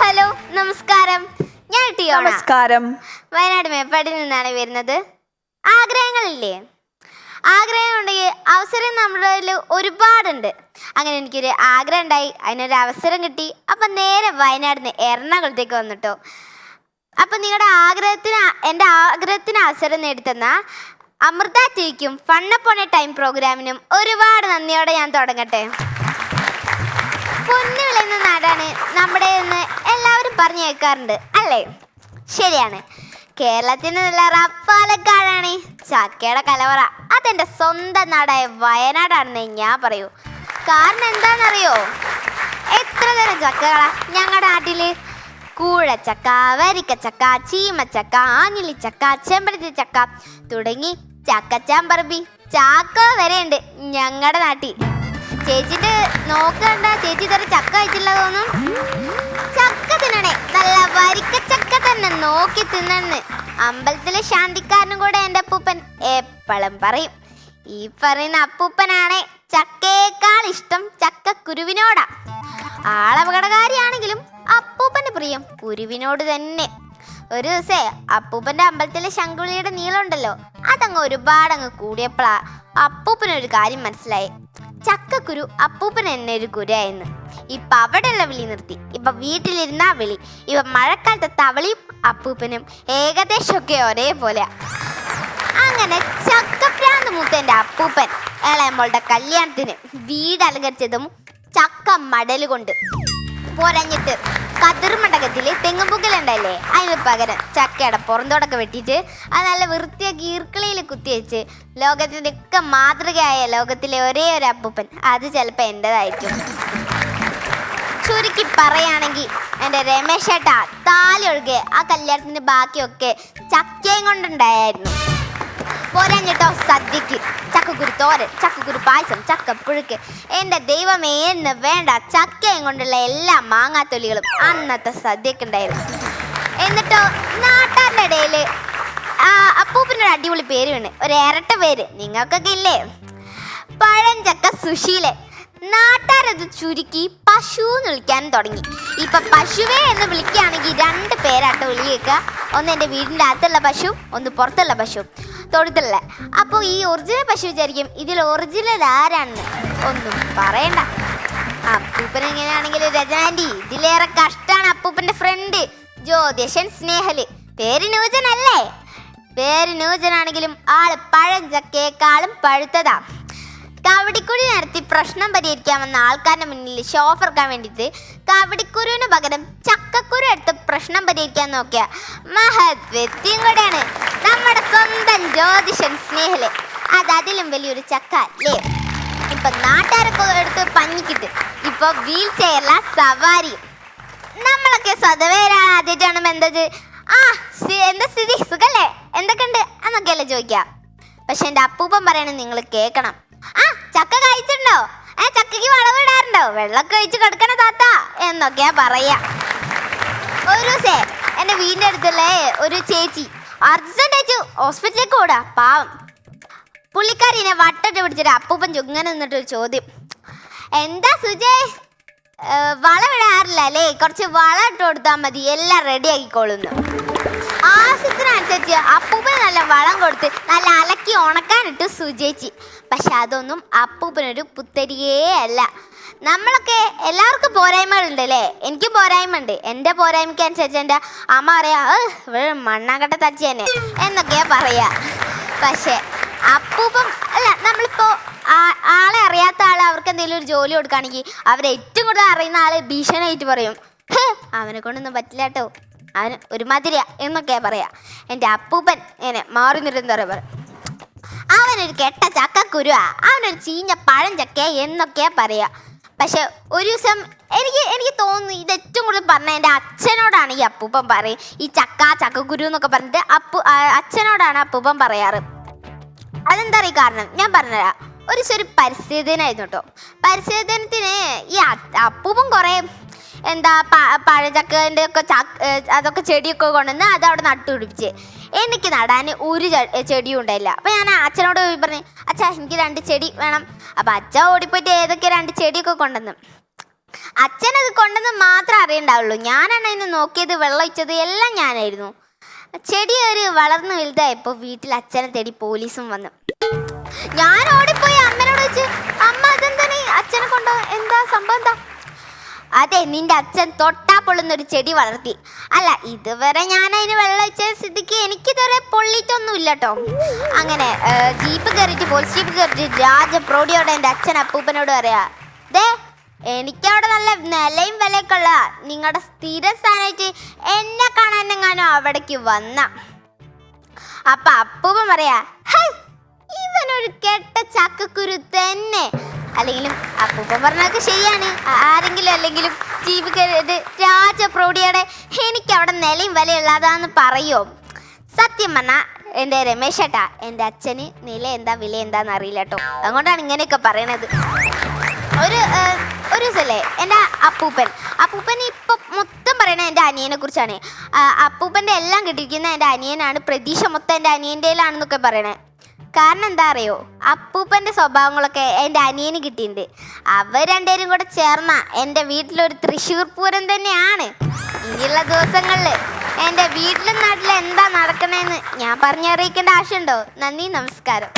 Hello നമസ്കാരം. ഞാൻ ടിയോണ നമസ്കാരം. വയനാട് മേപ്പാടിൽ നിന്നാണ് വരുന്നത്. ആഗ്രഹങ്ങളില്ലേ? ആഗ്രഹം ഉണ്ടെങ്കിൽ അവസരം നമ്മുടെ കയ്യിൽ ഒരുപാടുണ്ട്. അങ്ങനെ എനിക്കൊരു ആഗ്രഹം ഉണ്ടായി. അതിനൊരു അവസരം കിട്ടി. അപ്പം നേരെ വയനാട് നിന്ന് എറണാകുളത്തേക്ക് വന്നിട്ടോ. അപ്പം നിങ്ങളുടെ ആഗ്രഹത്തിന് എന്റെ ആഗ്രഹത്തിന് അവസരം നേടിത്തന്ന അമൃത ടിവിക്കും ഫണ്ണപ്പോണ ടൈം പ്രോഗ്രാമിനും ഒരുപാട് നന്ദിയോടെ ഞാൻ തുടങ്ങട്ടെ. പൊന്നു വിളയുന്ന നാടാണ് നമ്മുടെ എന്ന് എല്ലാവരും പറഞ്ഞു കേൾക്കാറുണ്ട് അല്ലേ? ശരിയാണ്. കേരളത്തിന് നല്ല റപ്പാലക്കാടാണ് ചക്കയുടെ കലവറ. അതെന്റെ സ്വന്തം നാടായ വയനാടാണെന്ന് ഞാൻ പറയൂ. കാരണം എന്താണെന്നറിയോ? എത്ര തരം ചക്കകളാ ഞങ്ങളുടെ നാട്ടിൽ കൂഴച്ചക്ക വരിക്കച്ചക്ക ചീമച്ചക്ക ആഞ്ഞിലിച്ചക്ക ചെമ്പരത്തി ചക്ക തുടങ്ങി ചക്കച്ചാമ്പറമ്പി ചാക്ക വരെ ഉണ്ട് ഞങ്ങളുടെ നാട്ടിൽ. ചേച്ചിട്ട് നോക്കണ്ട ചേച്ചി തരം ചക്ക കഴിച്ചില്ല തോന്നും ചക്ക തിന്നണേ നല്ല വരിക്ക ചക്ക തന്നെ നോക്കി തിന്നണെന്ന് അമ്പലത്തിലെ ശാന്തിക്കാരനും കൂടെ എന്റെ അപ്പൂപ്പൻ എപ്പോഴും പറയും ഈ പറയുന്ന അപ്പൂപ്പനാണ് ചക്കയേക്കാൾ ഇഷ്ടം ചക്ക കുരുവിനോടാ ആളപകടകാരിയാണെങ്കിലും അപ്പൂപ്പന്റെ പ്രിയം കുരുവിനോട് തന്നെ. ഒരു ദിവസേ അപ്പൂപ്പന്റെ അമ്പലത്തിലെ ശങ്കുളിയുടെ നീളമുണ്ടല്ലോ അതങ്ങ് ഒരുപാടങ്ങ് കൂടിയപ്പോഴാ അപ്പൂപ്പനൊരു കാര്യം മനസ്സിലായി. ചക്കക്കുരു അപ്പൂപ്പൻ എന്നൊരു കുരയായിരുന്നു ഇപ്പൊ അവിടെയുള്ള വിളി നിർത്തി. ഇപ്പൊ വീട്ടിലിരുന്നാ വിളി. ഇപ്പൊ മഴക്കാലത്തെ തവളിയും അപ്പൂപ്പനും ഏകദേശമൊക്കെ ഒരേപോലെ അങ്ങനെ ചക്കപ്രാന്ത് മൂത്തന്റെ അപ്പൂപ്പൻ ഇളയമ്മളുടെ കല്യാണത്തിന് വീട് അലങ്കരിച്ചതും ചക്ക മടൽ കൊണ്ട് പോരഞ്ഞിട്ട് കതിർമണ്ടകത്തിൽ തെങ്ങുപൂക്കലുണ്ടല്ലേ അതിന് പകരം ചക്കയുടെ പുറന്തോടൊക്കെ വെട്ടിയിട്ട് അത് നല്ല വൃത്തിയാക്കി കുത്തി കുത്തിവെച്ച് ലോകത്തിന്റെ ഒക്കെ മാതൃകയായ ലോകത്തിലെ ഒരേ ഒരു അപ്പൂപ്പൻ. അത് ചിലപ്പോൾ എന്റെതായിരിക്കും ചുരുക്കി പറയുകയാണെങ്കിൽ എന്റെ രമേശ് ഏട്ടാ താലി ഒഴുകെ ആ കല്യാണത്തിന്റെ ബാക്കിയൊക്കെ ചക്കയും കൊണ്ടുണ്ടായിരുന്നു. പോരാഞ്ഞിട്ടോ? സദ്യക്ക് ചക്കക്കുരു തോരൻ ചക്കക്കുരു പായസം ചക്കപ്പുഴുക്ക് എന്റെ ദൈവമേ എന്ന് വേണ്ട ചക്കയും കൊണ്ടുള്ള എല്ലാ മാങ്ങാത്തൊലികളും അന്നത്തെ സദ്യക്ക് ഉണ്ടായിരുന്നു എന്നിട്ടോ നാട്ടാരുടെ ഇടയിൽ അപ്പൂപ്പിനൊരു അടിപൊളി പേര് വീണ്. ഒരു ഇരട്ട പേര്. നിങ്ങൾക്കൊക്കെ ഇല്ലേ? പഴഞ്ചക്ക സുശീലൻ. നാട്ടാരത് ചുരുക്കി പശു എന്ന് വിളിക്കാൻ തുടങ്ങി. ഇപ്പൊ പശുവേ എന്ന് വിളിക്കുകയാണെങ്കിൽ രണ്ട് പേരാട്ടോ വിളി ഒന്ന് എന്റെ വീടിന്റെ അകത്തുള്ള പശു ഒന്ന് പുറത്തുള്ള പശു. തൊഴുത്തുള്ള അപ്പോൾ ഈ ഒറിജിനൽ പശു വിചാരിക്കും ഇതിൽ ഒറിജിനൽ ആരാണെന്ന്. ഒന്നും പറയണ്ട. അപ്പൂപ്പൻ എങ്ങനെയാണെങ്കിൽ രജനാന്റി ഇതിലേറെ കഷ്ടാണ് അപ്പൂപ്പന്റെ ഫ്രണ്ട് ജ്യോതിഷൻ സ്നേഹൽ. പേര് നൂജനല്ലേ പേര് നൂജനാണെങ്കിലും ആൾ പഴഞ്ചക്കേക്കാളും പഴുത്തതാ. കവടിക്കുടി നടത്തി പ്രശ്നം പരിഹരിക്കാമെന്ന ആൾക്കാരുടെ മുന്നിൽ ഷോഫർക്കാൻ വേണ്ടിയിട്ട് കവടിക്കുരുവിന് പകരം ചക്കക്കുരു എടുത്ത് പ്രശ്നം പരിഹരിക്കാൻ നോക്കിയ മഹത് വ്യക്തിയും കൂടെയാണ് നമ്മുടെ സ്വന്തം ജ്യോതിഷൻ സ്നേഹൽ. അത് അതിലും വലിയൊരു ചക്ക അല്ലേ? ഇപ്പൊ നാട്ടുകാരൊക്കെ എടുത്ത് പഞ്ഞിക്കിട്ട്. ഇപ്പൊ വീൽ ചെയറില സവാരി. നമ്മളൊക്കെ സ്വതവേ ഒരാൾ ആദ്യമായിട്ടാണ് എന്തത് ആ എന്താ സ്ഥിതി? സുഖല്ലേ? എന്തൊക്കെയുണ്ട്? എന്നൊക്കെയല്ലേ ചോദിക്കാം. പക്ഷെ എന്റെ അപ്പൂപ്പൻ പറയണത് നിങ്ങൾ കേൾക്കണം. ആ ചക്ക കഴിച്ചിട്ടുണ്ടോ? ഏ ചക്കയ്ക്ക് വളവിടാറുണ്ടോ വെള്ളമൊക്കെ ഒഴിച്ച് കിടക്കണ താത്ത എന്നൊക്കെയാ പറയാ. ഒരു ദിവസേ എന്റെ വീടിന്റെ അടുത്തല്ലേ ഒരു ചേച്ചി അർജന്റ് അയച്ചു ഹോസ്പിറ്റലിലേക്ക് ഓടാ. പാവം. പുള്ളിക്കാരിനെ വട്ടിട്ട് പിടിച്ചിട്ട് അപ്പൂപ്പൻ ചുങ്ങനെ നിന്നിട്ടൊരു ചോദ്യം. എന്താ സുജേ? ഏഹ്, വളമിടാറില്ല അല്ലേ? കുറച്ച് വളം ഇട്ട് കൊടുത്താൽ മതി. എല്ലാം റെഡി ആക്കിക്കോളുന്നു. ആവശ്യത്തിനനുസരിച്ച് അപ്പൂപ്പന് നല്ല വളം കൊടുത്ത് നല്ല അലക്കി ഉണക്കാനിട്ട് സുജയിച്ച് പക്ഷെ അതൊന്നും അപ്പൂപ്പനൊരു പുത്തരിയേ അല്ല. നമ്മളൊക്കെ എല്ലാവർക്കും പോരായ്മകളുണ്ട് അല്ലേ എനിക്കും പോരായ്മ ഉണ്ട് എന്റെ പോരായ്മയ്ക്ക് അനുസരിച്ച് എന്റെ അമ്മ പറയാ "ഏഹ്, ഇവിടെ മണ്ണാങ്കട്ട തച്ചി തന്നെ എന്നൊക്കെയാ പറയാ. പക്ഷേ അപ്പൂപ്പം അല്ല നമ്മളിപ്പോ ആളെ അറിയാത്ത ആളെ അവർക്ക് എന്തെങ്കിലും ഒരു ജോലി കൊടുക്കുകയാണെങ്കിൽ അവരെ ഏറ്റവും കൂടുതൽ അറിയുന്ന ആൾ ഭീഷണായിട്ട് പറയും. "ഹേ, അവനെ കൊണ്ടൊന്നും പറ്റില്ല കേട്ടോ അവന് ഒരുമാതിരിയാ എന്നൊക്കെയാ പറയാ. എന്റെ അപ്പൂപ്പൻ ഇങ്ങനെ മാറി നിരുന്ന പറയും. അവനൊരു കെട്ട ചക്കക്കുരുവാ. അവനൊരു ചീഞ്ഞ പഴം ചക്കയാ എന്നൊക്കെയാ പറയാ. പക്ഷെ ഒരു ദിവസം എനിക്ക് എനിക്ക് തോന്നുന്നു ഇത് ഏറ്റവും കൂടുതൽ പറഞ്ഞ എന്റെ അച്ഛനോടാണ് ഈ അപ്പൂപ്പൻ പറയും ഈ ചക്ക ചക്കക്കുരു എന്നൊക്കെ പറഞ്ഞിട്ട് അപ്പു അച്ഛനോടാണ് അപ്പൂപ്പൻ പറയാറ്. അതെന്താ അറിയ കാരണം? ഞാൻ പറഞ്ഞുതരാം. ഒരു ചെറിയ പരിസ്ഥിതി കേട്ടോ. പരിസ്ഥിതി ഈ അപ്പൂപ്പം കുറേ എന്താ പഴചക്കന്റെ ഒക്കെ ചക്ക അതൊക്കെ ചെടിയൊക്കെ കൊണ്ടുവന്ന് അത് അവിടെ നട്ടുപിടിപ്പിച്ച്. എനിക്ക് നടാൻ ഒരു ചെടിയും ഉണ്ടായില്ല. അപ്പം ഞാൻ അച്ഛനോട് പറഞ്ഞു അച്ഛാ എനിക്ക് രണ്ട് ചെടി വേണം. അപ്പം അച്ഛൻ ഓടിപ്പോയിട്ട് ഏതൊക്കെ രണ്ട് ചെടിയൊക്കെ കൊണ്ടുവന്നു. അച്ഛനത് കൊണ്ടെന്ന് മാത്രം അറിയണ്ടാവുള്ളൂ. ഞാനാണ് അതിനെ നോക്കിയത് വെള്ളം ഒഴിച്ചത് എല്ലാം ഞാനായിരുന്നു. ചെടി ഒരു വളർന്നു വലുതായപ്പോൾ വീട്ടിൽ അച്ഛനെ തേടി പോലീസും വന്നു. ഞാൻ ഓടിപ്പോയി അമ്മനോട് വെച്ച് അമ്മ അതെന്താണ്? അച്ഛനെ കൊണ്ടോ എന്താ സംഭവം എന്താ? അതെ നിന്റെ അച്ഛൻ തൊട്ടാ പൊള്ളുന്ന ഒരു ചെടി വളർത്തി. അല്ല ഇതുവരെ ഞാൻ അതിന് വെള്ളം ഒഴിച്ച സ്ഥിതിക്ക് എനിക്കിതുവരെ പൊള്ളിട്ടൊന്നും ഇല്ല കേട്ടോ അങ്ങനെ ജീപ്പ് കയറിയിട്ട് പോലീസ് ജീപ്പ് കയറിയിട്ട് രാജ പ്രോഡിയോടെ എന്റെ അച്ഛൻ അപ്പൂപ്പനോട് പറയാ ദേ എനിക്കവിടെ നല്ല നിലയും വിലയൊക്കെ ഉള്ള നിങ്ങളുടെ സ്ഥിര സ്ഥാനമായിട്ട് എന്നെ കാണാനെങ്ങാനും അവിടേക്ക് വന്ന. അപ്പൊ അപ്പൂപ്പൻ പറയാ "ഹൈ, ഇവനൊരു കെട്ട ചക്കക്കുരു തന്നെ. അല്ലെങ്കിലും അപ്പൂപ്പൻ പറഞ്ഞതൊക്കെ ശരിയാണ്. ആരെങ്കിലും അല്ലെങ്കിലും ജീവിക്കരുത്. രാജപ്രൗഢിയുടെ എനിക്ക് അവിടെ നിലയും വിലയുള്ളതാന്ന് പറയോ? സത്യം പറഞ്ഞാൽ എന്റെ രമേശ് ഏട്ടാ എന്റെ അച്ഛന് നില എന്താ വില എന്താന്ന് അറിയില്ല കേട്ടോ അതുകൊണ്ടാണ് ഇങ്ങനെയൊക്കെ പറയണത്. ഒരു ഒരു ദിവസമല്ലേ എന്റെ അപ്പൂപ്പൻ. അപ്പൂപ്പൻ ഇപ്പൊ മൊത്തം പറയണത് എന്റെ അനിയനെ കുറിച്ചാണ്. അപ്പൂപ്പന്റെ എല്ലാം കിട്ടിയിരിക്കുന്ന എന്റെ അനിയനാണ്. പ്രതീക്ഷ മൊത്തം എന്റെ അനിയന്റെയിലാണെന്നൊക്കെ പറയണേ. കാരണം എന്താ അറിയോ? അപ്പൂപ്പന്റെ സ്വഭാവങ്ങളൊക്കെ എന്റെ അനിയന് കിട്ടിയിട്ടുണ്ട്. അവർ രണ്ടുപേരും കൂടെ ചേർന്ന എന്റെ വീട്ടിലൊരു തൃശ്ശൂർ പൂരം തന്നെയാണ്. ഇനിയുള്ള ദിവസങ്ങളിൽ എന്റെ വീട്ടിലും നാട്ടിലും എന്താ നടക്കണേന്ന് ഞാൻ പറഞ്ഞറിയിക്കേണ്ട ആവശ്യമുണ്ടോ? നന്ദി നമസ്കാരം.